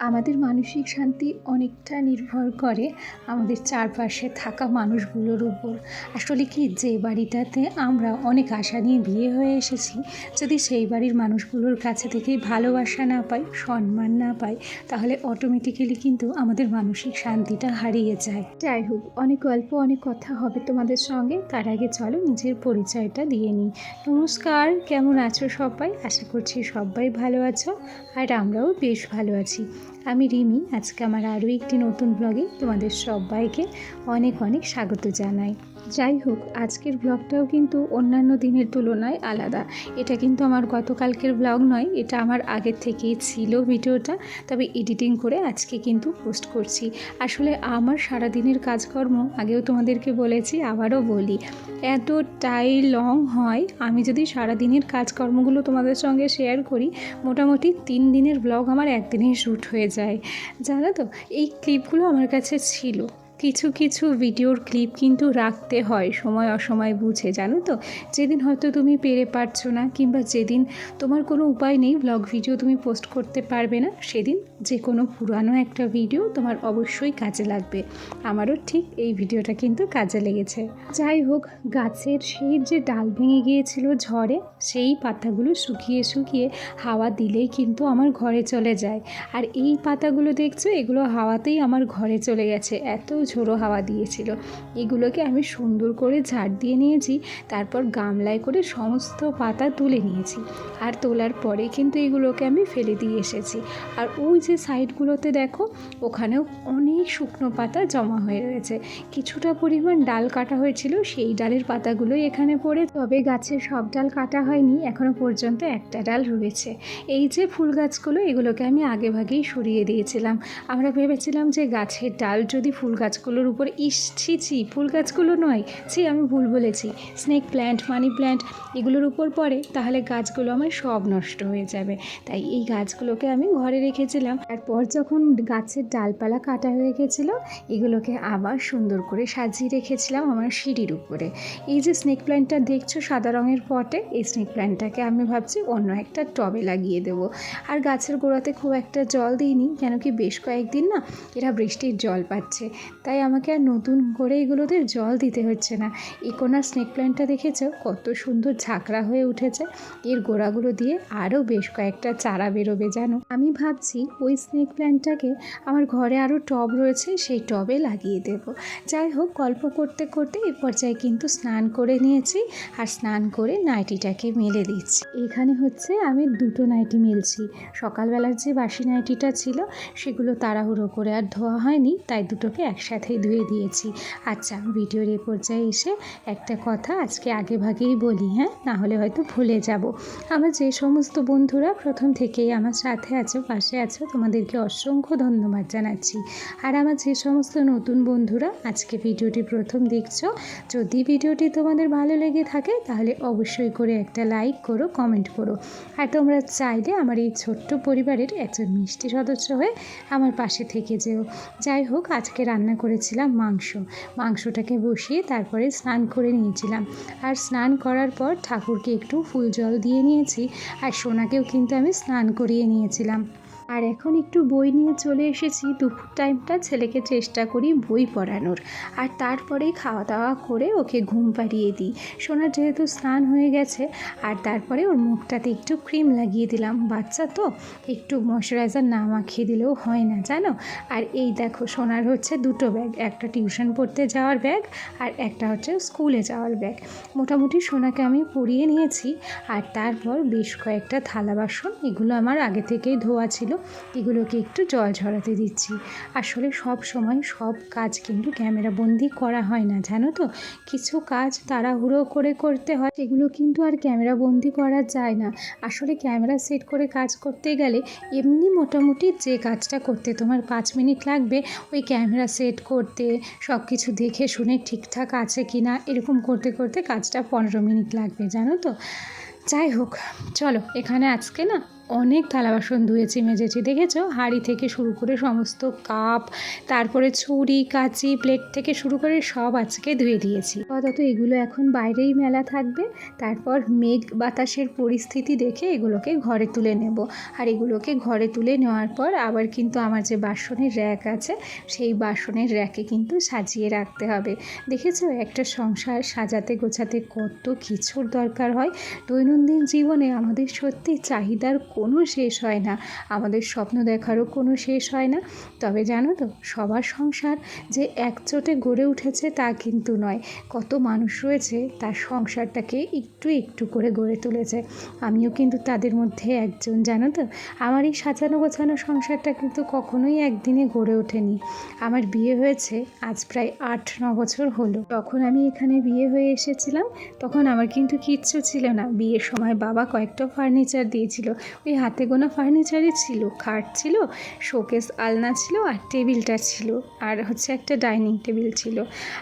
আমাদের মানসিক শান্তি অনেকটা নির্ভর করে আমাদের চারপাশে থাকা মানুষগুলোর উপর। আসলে কি, যে বাড়িটাতে আমরা অনেক আশা নিয়ে বিয়ে হয়ে এসেছি, যদি সেই বাড়ির মানুষগুলোর কাছে থেকেই ভালোবাসা না পাই, সম্মান না পাই, তাহলে অটোমেটিক্যালি কিন্তু আমাদের মানসিক শান্তিটা হারিয়ে যায়। যাই হোক, অনেক গল্প, অনেক কথা হবে তোমাদের সঙ্গে। তার আগে চলো নিজের পরিচয়টা দিয়ে নিই। নমস্কার, কেমন আছো সবাই? আশা করছি সবাই ভালো আছো, আর আমরাও বেশ ভালো আছি। আমি রিমি আজকে আমার আরও একটি নতুন ব্লগে তোমাদের সবাইকে অনেক অনেক স্বাগত জানাই। যাই হোক আজকের ব্লগটাও কিন্তু অন্যান্য দিনের তুলনায় আলাদা। এটা কিন্তু আমার গতকালকের ব্লগ নয়, এটা আমার আগের থেকেই ছিল ভিডিওটা, তবে এডিটিং করে আজকে কিন্তু পোস্ট করছি। আসলে আমার সারাদিনের কাজকর্ম, আগেও তোমাদেরকে বলেছি, আবারও বলি, এতটাই লং হয়, আমি যদি সারাদিনের কাজকর্মগুলো তোমাদের সঙ্গে শেয়ার করি, মোটামুটি তিন দিনের ব্লগ আমার একদিনেই শ্যুট হয়ে যায়। জানো তো, এই ক্লিপগুলো আমার কাছে ছিল। কিছু কিছু ভিডিওর ক্লিপ কিন্তু রাখতে হয়, সময় অসময় বুঝে, জানো তো? যেদিন হয়তো তুমি পেরে পারছ না, কিংবা যেদিন তোমার কোনো উপায় নেই ব্লগ ভিডিও তুমি পোস্ট করতে পারবে না, সেদিন যে কোনো পুরানো একটা ভিডিও তোমার অবশ্যই কাজে লাগবে। আমারও ঠিক এই ভিডিওটা কিন্তু কাজে লেগেছে। যাই হোক, গাছের সেই যে ডাল ভেঙে গিয়েছিল ঝড়ে, সেই পাতাগুলো শুকিয়ে শুকিয়ে হাওয়া দিলেই কিন্তু আমার ঘরে চলে যায়। আর এই পাতাগুলো দেখছ, এগুলো হাওয়াতেই আমার ঘরে চলে গেছে। এত ঝোড়ো হাওয়া দিয়েছিল। এগুলোকে আমি সুন্দর করে ঝাড় দিয়ে নিয়েছি, তারপর গামলায় করে সমস্ত পাতা তুলে নিয়েছি। আর তোলার পরে কিন্তু এগুলোকে আমি ফেলে দিয়ে এসেছি। আর ওই যে সাইডগুলোতে দেখো, ওখানেও অনেক শুকনো পাতা জমা হয়ে রয়েছে। কিছুটা পরিমাণ ডাল কাটা হয়েছিল, সেই ডালের পাতাগুলোই এখানে পড়ে। তবে গাছের সব ডাল কাটা হয়নি এখনও পর্যন্ত একটা ডাল রয়েছে। এই যে ফুল গাছগুলো, এগুলোকে আমি আগে ভাগেই সরিয়ে দিয়েছিলাম। আমরা ভেবেছিলাম যে গাছের ডাল যদি ফুল গাছগুলোর উপর ইস, ছি ছি, ফুল গাছগুলো নয়। ছি, আমি ভুল বলেছি। স্নেক প্ল্যান্ট মানি প্ল্যান্ট এগুলোর উপর পড়ে, তাহলে গাছগুলো আমার সব নষ্ট হয়ে যাবে। তাই এই গাছগুলোকে আমি ঘরে রেখেছিলাম। তারপর যখন গাছের ডালপালা কাটা হয়ে গেছিল, এগুলোকে আবার সুন্দর করে সাজিয়ে রেখেছিলাম আমার সিঁড়ির উপরে। এই যে স্নেক প্ল্যান্টটা দেখছ সাদা রঙের পটে, এই স্নেক প্ল্যান্টটাকে আমি ভাবছি অন্য একটা টবে লাগিয়ে দেবো। আর গাছের গোড়াতে খুব একটা জল দিইনি, কেন কি বেশ কয়েকদিন না এরা বৃষ্টির জল পাচ্ছে। তাই আমাকে আর নতুন করে এগুলোতে জল দিতে হচ্ছে না। ইকোনার স্নেক প্ল্যান্টটা দেখেছ? কত সুন্দর ঝাঁকড়া হয়ে উঠেছে। এর গোড়াগুলো দিয়ে আরও বেশ কয়েকটা চারা বেরোবে, জানো। আমি ভাবছি ওই স্নেক প্ল্যান্টটাকে আমার ঘরে আরও টব রয়েছে, সেই টবে লাগিয়ে দেব। যাই হোক, গল্প করতে করতে এই পর্যায়ে কিন্তু স্নান করে নিয়েছি আর স্নান করে নাইটিটাকে মেলে দিচ্ছি। এখানে হচ্ছে আমি দুটো নাইটি মেলছি। সকালবেলার যে বাসি নাইটিটা ছিল, সেগুলো তাড়াহুড়ো করে আর ধোয়া হয়নি, তাই দুটোকে একসাথেই ধুয়ে দিয়েছি। আচ্ছা ভিডিওর এই পর্যায়ে এসে একটা কথা আজকে আগে ভাগেই বলি হ্যাঁ? না হলে হয়তো ভুলে যাব। আমার যে সমস্ত বন্ধুরা প্রথম থেকেই আমার সাথে আছো, পাশে আছো, তোমাদেরকে অসংখ্য ধন্যবাদ জানাচ্ছি। আর আমার যে সমস্ত নতুন বন্ধুরা আজকে ভিডিওটি প্রথম দেখছ, যদি ভিডিওটি তোমাদের ভালো লেগে থাকে, তাহলে অবশ্যই করে একটা লাইক করো, কমেন্ট করো। আর তোমরা চাইলে আমার এই ছোট্ট পরিবারের একজন মিষ্টি সদস্য হয়ে আমার পাশে থেকে যেও। যাই হোক, আজকে রান্না করেছিলাম মাংস। মাংসটাকে বসিয়ে তারপরে স্নান করে নিয়েছিলাম। আর স্নান করার পর ঠাকুরকে একটু ফুল জল দিয়ে নিয়েছি। আর সোনাকেও কিন্তু আমি স্নান করিয়ে নিয়েছিলাম। আর এখন একটু বই নিয়ে চলে এসেছি। দুপুর টাইমটা ছেলেকে চেষ্টা করি বই পড়ানোর। আর তারপরেই খাওয়া দাওয়া করে ওকে ঘুম পাড়িয়ে দিই। সোনার যেহেতু স্নান হয়ে গেছে, আর তারপরে ওর মুখটাতে একটু ক্রিম লাগিয়ে দিলাম। বাচ্চা তো, একটু ময়শ্চারাইজার না মাখিয়ে দিলেও হয় না, জানো? আর এই দেখো, সোনার হচ্ছে দুটো ব্যাগ একটা টিউশন পড়তে যাওয়ার ব্যাগ আর একটা হচ্ছে স্কুলে যাওয়ার ব্যাগ মোটামুটি সোনাকে আমি পরিয়ে নিয়েছি। আর তারপর বেশ কয়েকটা থালা বাসন, এগুলো আমার আগে থেকেই ধোয়া ছিল। এগুলোকে একটু জল ঝরাতে দিচ্ছি। আসলে সব সময় সব কাজ কিন্তু ক্যামেরা বন্দি করা হয় না, জানো তো? কিছু কাজ তাড়াহুড়ো করে করতে হয়, সেগুলো কিন্তু আর ক্যামেরা বন্দি করা যায় না। আসলে ক্যামেরা সেট করে কাজ করতে গেলে এমনি মোটামুটি যে কাজটা করতে তোমার পাঁচ মিনিট লাগবে, ওই ক্যামেরা সেট করতে সব কিছু দেখে শুনে ঠিকঠাক আছে কি না এরকম করতে করতে কাজটা পনেরো মিনিট লাগবে, জানো তো? যাই হোক, চলো, এখানে আজকে না অনেক থালা বাসন ধুয়েছি, মেজেছি। দেখেছ? হাঁড়ি থেকে শুরু করে সমস্ত কাপ, তারপরে ছুরি, কাঁচি, প্লেট থেকে শুরু করে সব আজকে ধুয়ে দিয়েছি। আপাতত এগুলো এখন বাইরেই মেলা থাকবে। তারপর মেঘ বাতাসের পরিস্থিতি দেখে এগুলোকে ঘরে তুলে নেব। আর এগুলোকে ঘরে তুলে নেওয়ার পর আবার কিন্তু আমার যে বাসনের র্যাক আছে, সেই বাসনের র্যাকে কিন্তু সাজিয়ে রাখতে হবে। দেখেছ? একটা সংসার সাজাতে গোছাতে কত কিছুর দরকার হয়। দৈনন্দিন জীবনে আমাদের সত্যি চাহিদার কোনো শেষ হয় না। আমাদের স্বপ্ন দেখারও কোনো শেষ হয় না। তবে জানো তো, সবার সংসার যে একচোটে গড়ে উঠেছে তা কিন্তু নয়। কত মানুষ রয়েছে, তার সংসারটাকে একটু একটু করে গড়ে তুলেছে। আমিও কিন্তু তাদের মধ্যে একজন, জানো তো? আমার এই সাজানো গোছানো সংসারটা কিন্তু কখনোই একদিনে গড়ে ওঠেনি। আমার বিয়ে হয়েছে আজ প্রায় আট, ন বছর হলো। তখন আমি এখানে বিয়ে হয়ে এসেছিলাম, তখন আমার কিন্তু কিচ্ছু ছিল না। বিয়ের সময় বাবা কয়েকটা ফার্নিচার দিয়েছিল। ওই হাতে গোনা ফার্নিচারই ছিল, খাট ছিল শোকেস আলনা ছিল আর টেবিলটা ছিল আর হচ্ছে একটা ডাইনিং টেবিল ছিল।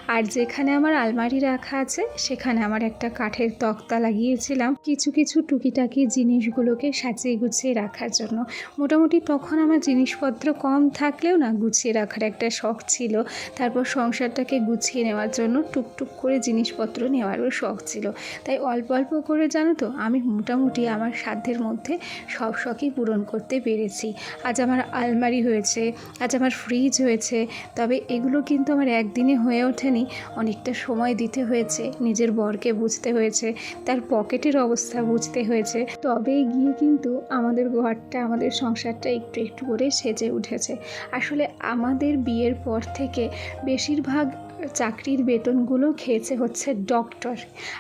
আর যেখানে আমার আলমারি রাখা আছে, সেখানে আমার একটা কাঠের তক্তা লাগিয়েছিলাম। কিছু কিছু টুকিটাকি জিনিসগুলোকে সাজিয়ে গুছিয়ে রাখার জন্য। মোটামুটি তখন আমার জিনিসপত্র কম থাকলেও না, গুছিয়ে রাখার একটা শখ ছিল। তারপর সংসারটাকে গুছিয়ে নেওয়ার জন্য টুকটুক করে জিনিসপত্র নেওয়ারও শখ ছিল। তাই অল্প অল্প করে জানো তো, আমি মোটামুটি আমার সাধ্যের মধ্যে সব শখই পূরণ করতে পেরেছি। আজ আমার আলমারি হয়েছে, আজ আমার ফ্রিজ হয়েছে, তবে এগুলো কিন্তু আমার একদিনে হয়ে ওঠেনি, অনেকটা সময় দিতে হয়েছে, নিজের বরকে বুঝতে হয়েছে, তার পকেটের অবস্থা বুঝতে হয়েছে। তবেই গিয়ে কিন্তু আমাদের ঘরটা, আমাদের সংসারটা একটু একটু করে সেজে উঠেছে। আসলে আমাদের বিয়ের পর থেকে বেশিরভাগ চাকরির বেতনগুলো খেয়েছে হচ্ছে ডক্টর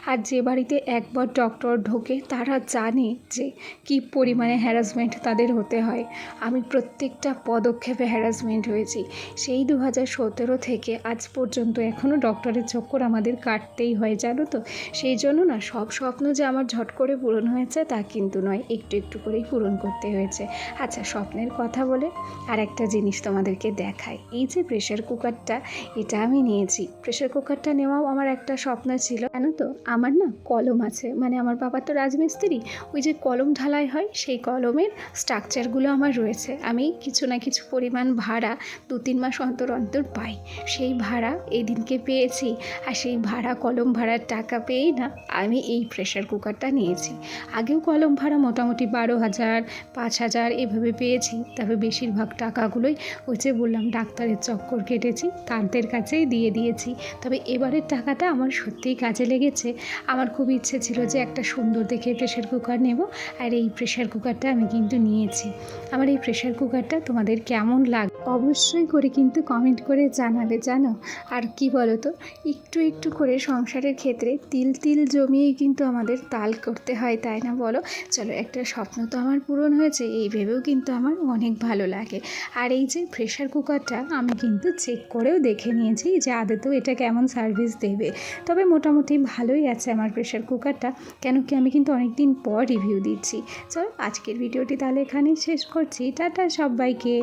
আর যে বাড়িতে একবার ডক্টর ঢোকে, তারা জানে যে কী পরিমাণে হ্যারাসমেন্ট তাদের হতে হয়। আমি প্রত্যেকটা পদক্ষেপে হ্যারাসমেন্ট হয়েছি। সেই দু হাজার সতেরো থেকে আজ পর্যন্ত এখনও ডক্টরের চক্কর আমাদের কাটতেই হয়, জানো তো? সেই জন্য না, সব স্বপ্ন যে আমার ঝট করে পূরণ হয়েছে, তা কিন্তু নয়, একটু একটু করেই পূরণ করতে হয়েছে। আচ্ছা স্বপ্নের কথা বলে আর একটা জিনিস তোমাদেরকে দেখায় এই যে প্রেশার কুকারটা এটা আমি নিয়েছি। প্রেশার কুকারটা নেওয়াও আমার একটা স্বপ্ন ছিল। জানো তো? আমার না কলম আছে। মানে আমার বাবা তো রাজমিস্ত্রি। ওই যে কলম ঢালাই হয়, সেই কলমের স্ট্রাকচারগুলো আমার রয়েছে। আমি কিছু না কিছু পরিমাণ ভাড়া দু তিন মাস অন্তর অন্তর পাই। সেই ভাড়া এই দিনকে পেয়েছি। আর সেই ভাড়া, কলম ভাড়ার টাকা পেয়েই না আমি এই প্রেশার কুকারটা নিয়েছি। আগেও কলম ভাড়া মোটামুটি বারো হাজার, পাঁচ হাজার এভাবে পেয়েছি। তবে বেশিরভাগ টাকাগুলোই ওই যে বললাম, ডাক্তারের চক্কর কেটেছি। তাদের কাছেই দিয়ে দিয়েছি। তবে এবারের টাকাটা আমার সত্যিই কাজে লেগেছে। আমার খুব ইচ্ছে ছিল যে একটা সুন্দর দেখে প্রেশার কুকার নেব আর এই প্রেশার কুকারটা আমি কিন্তু নিয়েছি। আমার এই প্রেশার কুকারটা তোমাদের কেমন লাগ অবশ্যই করে কিন্তু কমেন্ট করে জানাবে, জানো? আর কি বলো তো একটু একটু করে সংসারের ক্ষেত্রে তিল তিল জমিয়েই কিন্তু আমাদের তাল করতে হয়, তাই না বলো? চলো, একটা স্বপ্ন তো আমার পূরণ হয়েছে, এই ভেবেও কিন্তু আমার অনেক ভালো লাগে। আর এই যে প্রেশার কুকারটা আমি কিন্তু চেক করেও দেখে নিয়েছি যে আদতেও এটা কেমন সার্ভিস দেবে? তবে মোটামুটি ভালোই আছে আমার প্রেশার কুকারটা কেন কি আমি কিন্তু অনেক দিন পর রিভিউ দিচ্ছি। চলো আজকের ভিডিওটি তাহলে এখানেই শেষ করছি। টাটা সবাইকে।